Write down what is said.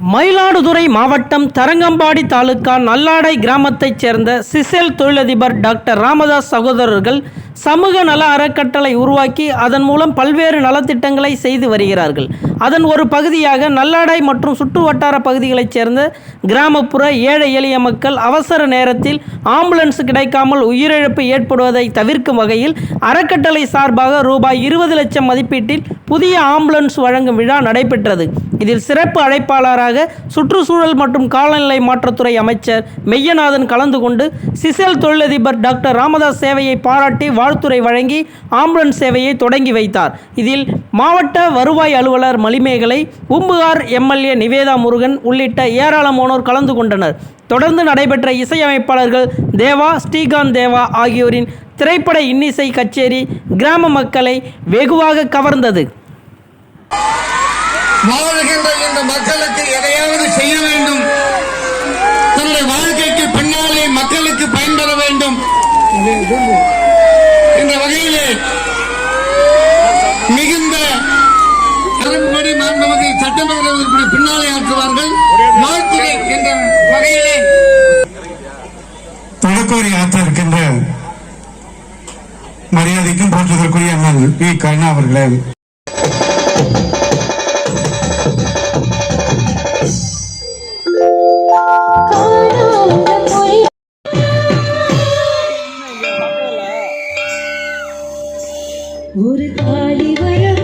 மயிலாடுதுறை மாவட்டம் தரங்கம்பாடி தாலுகா நல்லாடை கிராமத்தைச் சேர்ந்த சிசெல் தொழிலதிபர் டாக்டர் ராமதாஸ் சகோதரர்கள் சமூக நல அறக்கட்டளை உருவாக்கி அதன் மூலம் பல்வேறு நலத்திட்டங்களை செய்து வருகிறார்கள். அதன் ஒரு பகுதியாக நல்லாடை மற்றும் சுற்று வட்டார பகுதிகளைச் சேர்ந்த கிராமப்புற ஏழை எளிய மக்கள் அவசர நேரத்தில் ஆம்புலன்ஸ் கிடைக்காமல் உயிரிழப்பு ஏற்படுவதை தவிர்க்கும் வகையில் அறக்கட்டளை சார்பாக ரூபாய் இருபது லட்சம் மதிப்பீட்டில் புதிய ஆம்புலன்ஸ் வழங்கும் விழா நடைபெற்றது. இதில் சிறப்பு அழைப்பாளராக சுற்றுச்சூழல் மற்றும் காலநிலை மாற்றத்துறை அமைச்சர் மெய்யநாதன் கலந்து கொண்டு சிசெல் தொழிலதிபர் டாக்டர் ராமதாஸ் சேவையை பாராட்டி வாழ்த்துரை வழங்கி ஆம்புலன்ஸ் சேவையை தொடங்கி வைத்தார். இதில் மாவட்ட வருவாய் அலுவலர் மலிமேகலை பூம்புகார் எம்எல்ஏ நிவேதா முருகன் உள்ளிட்ட ஏராளமானோர் கலந்து கொண்டனர். தொடர்ந்து நடைபெற்ற இசையமைப்பாளர்கள் தேவா ஸ்ரீகாந்த் தேவா ஆகியோரின் திரைப்பட இன்னிசை கச்சேரி கிராம மக்களை வெகுவாக கவர்ந்தது. வாழ்கின்ற இந்த மக்களுக்கு எதையாவது செய்ய வேண்டும். தன்னுடைய வாழ்க்கைக்கு பின்னாலே மக்களுக்கு பயன்பெற வேண்டும் என்ற வகையிலே மிகுந்த அதன்படி நமது சட்டமன்ற பின்னாலே ஆற்றுவார்கள் வாழ்த்துறை என்ற வகையிலே. தொடக்கோரி ஆற்ற இருக்கின்ற மரியாதைக்கும் போற்றுதற்குரிய அண்ணன் பி கருணா அவர்களே. ஒரு காலி வர